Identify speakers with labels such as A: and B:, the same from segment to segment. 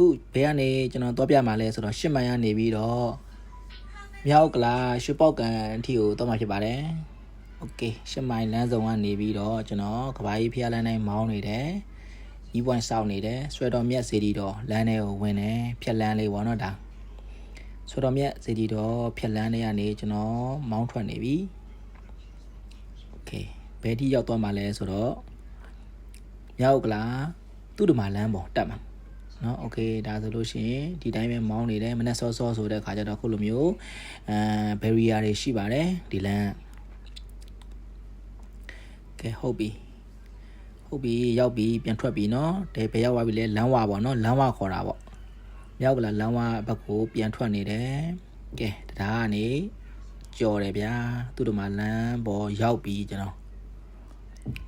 A: ခုဘယ်ကနေကျွန်တော်သွားပြမှာလဲဆိုတော့ရှစ်မိုင်ကနေပြီးတော့မြောက်ကလာရွှေပေါက်ကန်အထိကိုသွားမှာဖြစ်ပါတယ်โอเคရှစ်မိုင်လမ်းဆောင်ကနေပြီးတော့ကျွန်တော်ကဘာကြီးဖျားလမ်းတိုင်းမောင်းနေတယ်ဤပွိုင်းစောက်နေတယ်ဆွဲတော်မြက်စီတီတော်လမ်းထဲကိုဝင်တယ်ဖြက်လန်းလေးပေါ့နော်ဒါဆွဲတော်မြက်စီတီတော်ဖြက်လန်းလေးကနေကျွန်တော်မောင်းထွက်နေပြီโอเคဘယ်ထိရောက်သွားမှာလဲဆိုတော့မြောက်ကလာသူ့ဓမ္မလမ်းပေါ်တက်မှာ เนาะโอเคဒါဆိုလို့ရှိရင်ဒီတိုင်းပဲမောင်းနေတယ်မနေ့စောစောဆိုတဲ့ခါကျတော့ခုလိုမျိုးအဲ barrier တွေရှိပါတယ်ဒီလမ်းကဲဟုတ်ပြီဟုတ်ပြီရောက်ပြီပြန်ထွက်ပြီเนาะတဲဘယ်ရောက်သွားပြီလဲလမ်းဝပေါ့เนาะလမ်းဝခေါ်တာပေါ့မြောက်ကလာလမ်းဝဘက်ကိုပြန်ထွက်နေတယ်ကဲတရားကနေကြော်တယ်ဗျာသူတို့မှလမ်းပေါ်ရောက်ပြီကျွန်တော်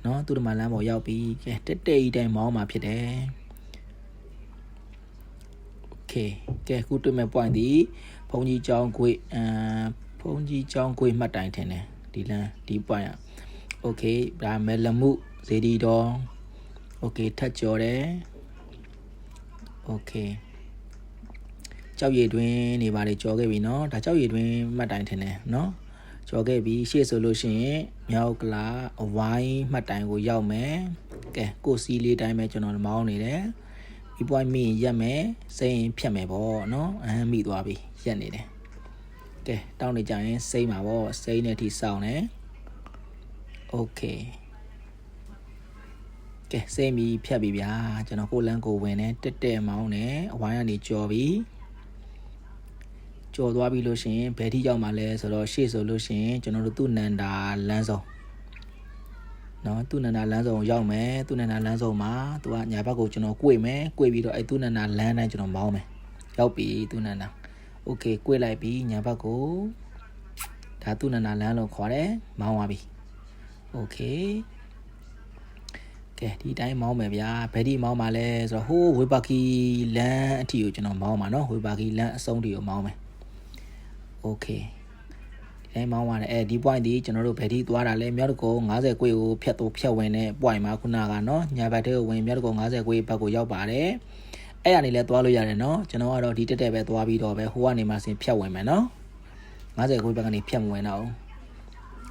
A: เนาะသူတို့မှလမ်းပေါ်ရောက်ပြီကဲတက်တက်ဤတိုင်းမောင်းมาဖြစ်တယ် โอเคကဲခုတွေ့မဲ့ point ဒီဘုံကြီးကျောင်းခွေအမ်ဘုံကြီးကျောင်းခွေမှတ်တိုင်ထင်တယ်ဒီလမ်းဒီ point อ่ะโอเคဒါမဲလမှုဇေဒီတော်โอเคထပ်ကြော်တယ်โอเคကြောက်ရည်တွင်နေပါလေကြော်ခဲ့ပြီเนาะဒါကြောက်ရည်တွင်မှတ်တိုင်ထင်တယ်เนาะကြော်ခဲ့ပြီရှေ့ဆိုလို့ရှိရင်မြောက်ကလာအဝိုင်းမှတ်တိုင်ကိုရောက်မယ်ကဲကိုစီလေးတိုင်းပဲကျွန်တော်မောင်းနေတယ် ဒီ point မိရင်ရက်မယ်စိမ့်ရင်ဖြတ်မယ်ပေါ့နော်အဟမ်းမိသွားပြီရက်နေတယ်ကဲတောင်းနေကြရင်စိမ့်ပါပေါ့စိမ့်တဲ့အထိစောင့်နေโอเคကဲစိမ့်ပြီးဖြတ်ပြီဗျာကျွန်တော်ကိုလန်းကိုဝင်နေတက်တက်မောင်းနေအဝိုင်းကနေကြော်ပြီကြော်သွားပြီလို့ရှိရင်ဘယ်ထိရောက်မှာလဲဆိုတော့ရှေ့ဆိုလို့ရှိရင်ကျွန်တော်တို့သူ့နန္တာလမ်းဆောင် နော်သူနန္ဒလမ်းဆောင်ရောက်မယ်သူနန္ဒလမ်းဆောင်မှာသူကညာဘက်ကိုကျွန်တော်ကိုွေမယ်ကိုွေပြီးတော့အဲသူနန္ဒလမ်းတိုင်းကျွန်တော်မောင်းမယ်ရောက်ပြီသူနန္ဒโอเคကိုွေလိုက်ပြီညာဘက်ကိုဒါသူနန္ဒလမ်းလို့ခေါ်တယ်မောင်းသွားပြီโอเคကဲဒီတိုင်းမောင်းမယ်ဗျာဘယ်ဒီမောင်းမှာလဲဆိုတော့ဟိုးဝေပါကီလမ်းအထိကိုကျွန်တော်မောင်းမှာเนาะဝေပါကီလမ်းအဆုံးထိကိုမောင်းမယ်โอเค အဲမောင်းပါတယ်အဲဒီ point ဒီကျွန်တော်တို့ဘယ်ထိသွားတာလဲမြောက်တကုံ90ကွေကိုဖြတ်တော့ဖြတ်ဝင်တဲ့ point မှာခုနကနော်ညာဘက်ထဲကိုဝင်မြောက်တကုံ90ကွေဘက်ကိုရောက်ပါတယ်အဲ့ရနေလဲသွားလို့ရတယ်နော်ကျွန်တော်ကတော့ဒီတက်တက်ပဲသွားပြီးတော့ပဲဟိုကနေမှဆင်ဖြတ်ဝင်မယ်နော်90ကွေဘက်ကနေဖြတ်မဝင်တော့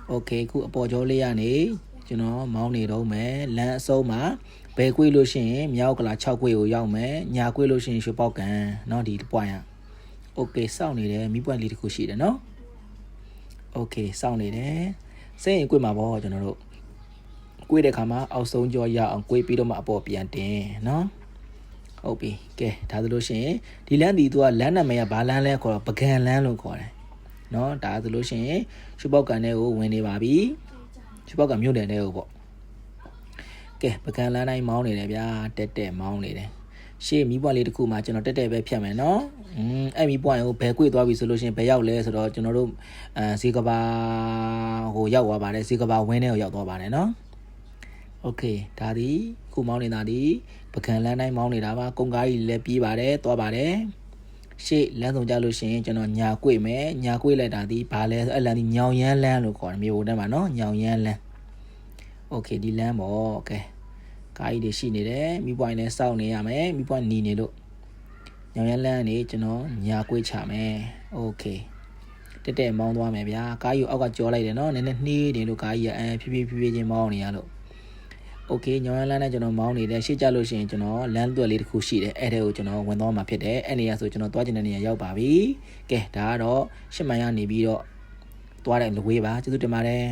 A: โอเคခုအပေါ်ကျော်လေးရနေကျွန်တော်မောင်းနေတော့မယ်လမ်းအစုံးမှာဘယ်ကွေလို့ရှိရင်မြောက်ကလာ6ကွေကိုရောက်မယ်ညာကွေလို့ရှိရင်ရွှေပေါက်ကန်เนาะဒီ point อ่ะโอเคစောင့်နေတယ်မိ point လေးတစ်ခုရှိတယ်เนาะ โอเคစောင့်နေတယ်စိတ်ရင်ကွေ့မှာပေါ့ကျွန်တော်တို့ကွေ့တဲ့ခါမှာအောက်ဆုံးကြောရအောင်ကွေ့ပြီးတော့မှအပေါ်ပြန်တင်နော်ဟုတ်ပြီကဲဒါဆိုလို့ရှိရင်ဒီလမ်းဒီသူကလမ်းနာမည်ကဘာလမ်းလဲခေါ်တော့ပကံလမ်းလို့ခေါ်တယ်เนาะဒါဆိုလို့ရှိရင်ရှုပေါက်ကန်တဲ့ကိုဝင်နေပါပြီရှုပေါက်ကန်မြို့နယ်တဲ့ကိုပေါ့ကဲပကံလမ်းတိုင်းမောင်းနေတယ်ဗျာတက်တက်မောင်းနေတယ် ရှေ့မီးပွားလေးတစ်ခုမှာကျွန်တော်တက်တက်ပဲဖြတ်မယ်နော်။อืมအဲ့မီးပွားရင်ကိုဘယ်ကွေ့သွားပြီဆိုလို့ရှိရင်ဘယ်ရောက်လဲဆိုတော့ကျွန်တော်တို့အဲဇေကဘာဟိုရောက်သွားပါတယ်ဇေကဘာဝင်းထဲကိုရောက်သွားပါတယ်နော်။ Okay ဒါဒီခုမောင်းနေတာဒီပကံလမ်းတိုင်းမောင်းနေတာပါကုံကားကြီးလည်းပြေးပါတယ်သွားပါတယ်။ရှေ့လမ်းဆောင်ကြလို့ရှိရင်ကျွန်တော်ညာကွေ့မယ်ညာကွေ့လိုက်တာဒီဘာလဲဆိုအဲ့လမ်းဒီညောင်ရမ်းလမ်းလို့ခေါ်တယ်မြို့ထဲမှာနော်ညောင်ရမ်းလမ်း။ Okay ဒီလမ်းပေါ့ Okay ကားကြီးတွေရှိနေတယ်မိပွိုင်းလည်းစောင့်နေရမယ်မိပွိုင်းနီနေလို့ညောင်ရလန်းနေကျွန်တော်ညာကွေးချမယ်โอเคတက်တက်မောင်းသွားမယ်ဗျာကားကြီးကိုအောက်ကကြောလိုက်တယ်နော်နည်းနည်းနှေးတယ်လို့ကားကြီးကအဲဖြည်းဖြည်းဖြည်းဖြည်းချင်းမောင်းနေရလို့โอเคညောင်ရလန်းနဲ့ကျွန်တော်မောင်းနေတယ်ရှေ့ကြလို့ရှိရင်ကျွန်တော်လမ်းသွက်လေးတစ်ခုရှိတယ်အဲ့ဒါကိုကျွန်တော်ဝင်သွားမှာဖြစ်တယ်အဲ့နေရာဆိုကျွန်တော်သွားကျင်တဲ့နေရာရောက်ပါပြီကဲဒါကတော့ရှစ်မိုင်ရနေပြီးတော့သွားတဲ့လူဝေးပါကျေးဇူးတင်ပါတယ်